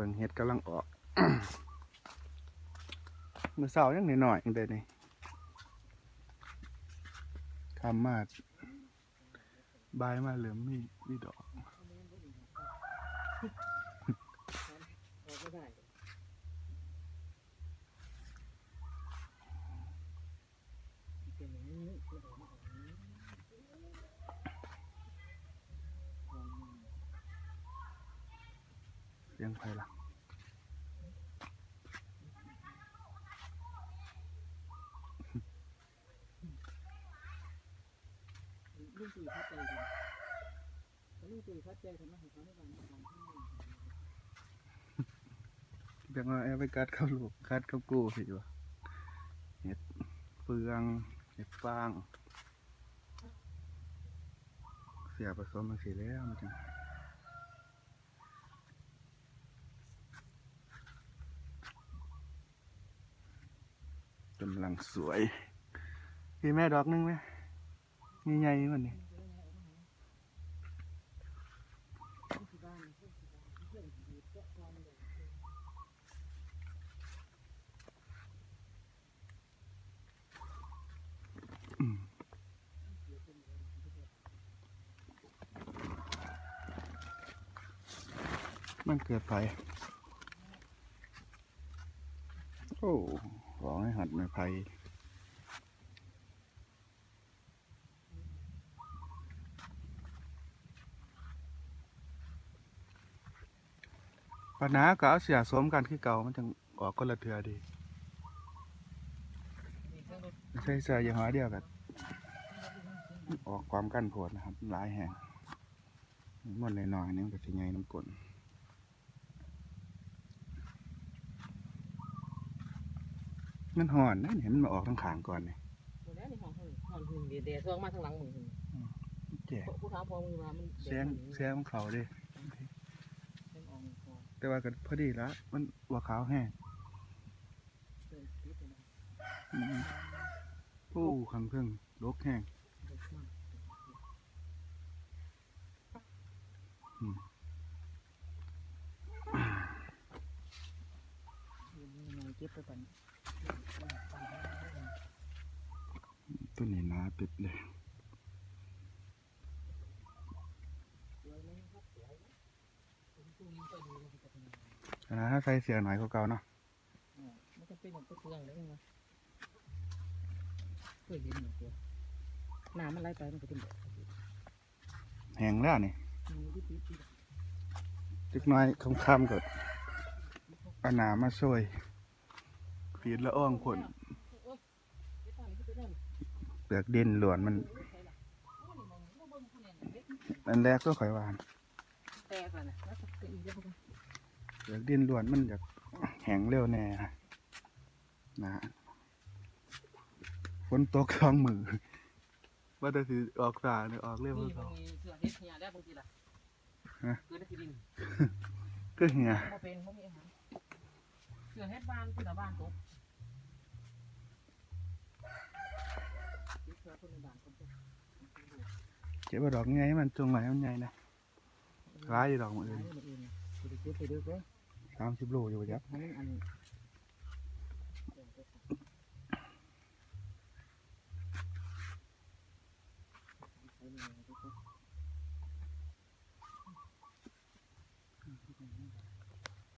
บิ่งเห็ดกำลังออกเมื่อเช้ายังหน่อยๆยังได้นี่คำมาดบายมาเหลือมมีมีดอกออกไม่ได้เป็นอย่างนี้กระโดดมาออกนี้ลองมา เสียงไฟละลูกตีพัดใจกันลูกตีพัดใจทำไมให้เขาไม่ฟังไม่ฟังที่นี่เดี๋ยวเอาไปกัดเข้าลูกกัดเข้ากู้สิวะเห็ดเฟืองเห็ดฟาง เสียผสมมันสีแล้วมันจัง กำลังสวยพี่แม่ดอกนึงไหมนี่ใหญ่มันนี่มันเกิดไป โอ้ ขอให้หัดไม้ไผ่ปัญหาก็เอาเสียสวมกันคือเก่ามันจังออกคนละเทือดีใช่เสื้อยี่ห้อเดียวกันออกความกั้นโผดนะครับหลายแห่งมันน้อยๆนี่มันก็สิใหญ่น้ำกลน มันห่อนนะเห็นมันมาออกทั้งขางก่อนนี่หมดแล้วในห่อนหึงห้อนหึงเดี๋ยวเดี๋ยวซองมาทางหลังมึงแจกผู้ท้าพอมือมามันเสียงเสียงของเขาเดิเสียแต่ว่ากันพอดีละมันหัวขาวแห้งเสียงติดเลยนะอืมโอ้คังเพิ่งลกแห้ง เด็กมาก อืม ยังไงเก็ บไปก่อนต้นนี้หนาปิดเลยสวยไหมครับสวยนะผมดูมันก็ดีเลยกับมันขนาดถ้าใส่เสียหน่อยกว่าเก่าเนาะมันก็เป็นอย่างตัวเครื่องเลยไงเคยเห็นหนึ่งตัวน้ำมันไหลไปมันก็เป็นแบบแห้งแล้วนี่มีวิธีที่จักหน้อยคำคำๆก็เอาหนามาช่วย ฟีดละอ้องผลไปตามที่ไปนั่นเปลือกดินหลวนมันใช่ละโอ้นี่มองบ่เบิ่งคะแนนเด็กอันแรกก็ข่อยวานแต่กันนะแล้วก็อีกแล้วก็เปลือกดินหลวนมันอยากแห้งเร็วแน่นะฝนตกสองมือว่าแต่สิออกสาเนี่ยออกเร็วนี่เขาบางทีเสือเฮ็ดเหียได้บางทีล่ะฮะเกิดในที่ดินก็เหียบ่ เป็นบ่มีอาหารเสือเฮ็ดบ้านที่ละบ้านตกเสือคนในบ้านคนตกเก็บว่าดอกไงมันจงไหนมันใหญ่นะร้ายอยู่ดอกมือหาอื่นยมาเองสิได้เก็บไปเด้อเด้อสามสิบโลอยู่จับให้อันนี้ใส่มือเ